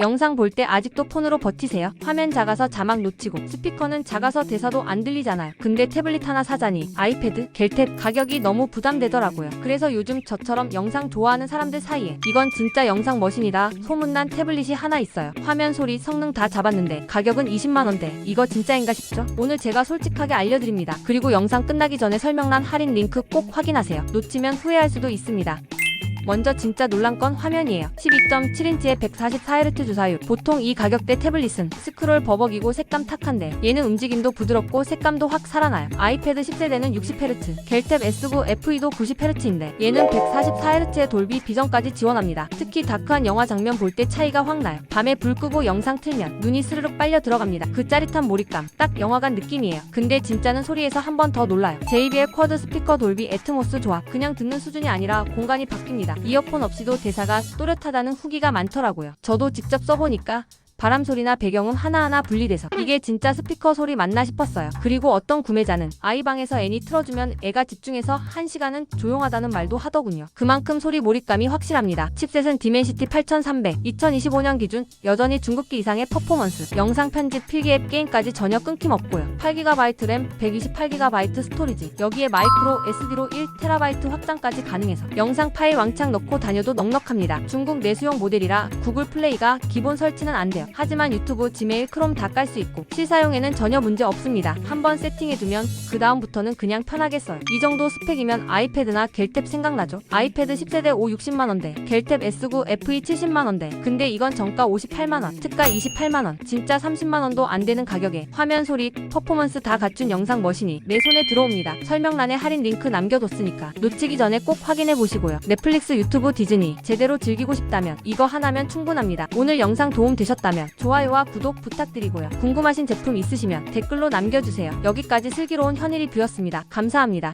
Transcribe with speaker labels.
Speaker 1: 영상 볼 때 아직도 폰으로 버티세요? 화면 작아서 자막 놓치고 스피커는 작아서 대사도 안 들리잖아요. 근데 태블릿 하나 사자니 아이패드, 겔탭 가격이 너무 부담되더라고요. 그래서 요즘 저처럼 영상 좋아하는 사람들 사이에 이건 진짜 영상 머신이다 소문난 태블릿이 하나 있어요. 화면 소리 성능 다 잡았는데 가격은 20만 원대. 이거 진짜인가 싶죠? 오늘 제가 솔직하게 알려드립니다. 그리고 영상 끝나기 전에 설명란 할인 링크 꼭 확인하세요. 놓치면 후회할 수도 있습니다. 먼저 진짜 놀란 건 화면이에요. 12.7인치의 144Hz 주사율. 보통 이 가격대 태블릿은 스크롤 버벅이고 색감 탁한데 얘는 움직임도 부드럽고 색감도 확 살아나요. 아이패드 10세대는 60Hz, 겔탭 S9 FE도 90Hz인데 얘는 144Hz의 돌비 비전까지 지원합니다. 특히 다크한 영화 장면 볼 때 차이가 확 나요. 밤에 불 끄고 영상 틀면 눈이 스르륵 빨려 들어갑니다. 그 짜릿한 몰입감, 딱 영화관 느낌이에요. 근데 진짜는 소리에서 한 번 더 놀라요. JBL 쿼드 스피커 돌비 애트모스 조합. 그냥 듣는 수준이 아니라 공간이 바뀝니다. 이어폰 없이도 대사가 또렷하다는 후기가 많더라고요. 저도 직접 써보니까 바람 소리나 배경음 하나하나 분리돼서 이게 진짜 스피커 소리 맞나 싶었어요. 그리고 어떤 구매자는 아이 방에서 애니 틀어주면 애가 집중해서 1시간은 조용하다는 말도 하더군요. 그만큼 소리 몰입감이 확실합니다. 칩셋은 디멘시티 8300, 2025년 기준 여전히 중국기 이상의 퍼포먼스, 영상 편집, 필기 앱 게임까지 전혀 끊김 없고요. 8GB 램, 128GB 스토리지, 여기에 마이크로 SD로 1TB 확장까지 가능해서 영상 파일 왕창 넣고 다녀도 넉넉합니다. 중국 내수용 모델이라 구글 플레이가 기본 설치는 안 돼요. 하지만 유튜브, 지메일, 크롬 다 깔 수 있고 실사용에는 전혀 문제 없습니다. 한번 세팅해두면 그 다음부터는 그냥 편하게 써요. 이 정도 스펙이면 아이패드나 겔탭 생각나죠? 아이패드 10세대 5 60만원대, 겔탭 S9 FE 70만원대. 근데 이건 정가 58만원, 특가 28만원, 진짜 30만원도 안 되는 가격에 화면 소리, 퍼포먼스 다 갖춘 영상 머신이 내 손에 들어옵니다. 설명란에 할인 링크 남겨뒀으니까 놓치기 전에 꼭 확인해 보시고요. 넷플릭스, 유튜브, 디즈니 제대로 즐기고 싶다면 이거 하나면 충분합니다. 오늘 영상 도움 되셨다 면 좋아요와 구독 부탁드리고요. 궁금하신 제품 있으시면 댓글로 남겨주세요. 여기까지 슬기로운 현일이 뷰였습니다. 감사합니다.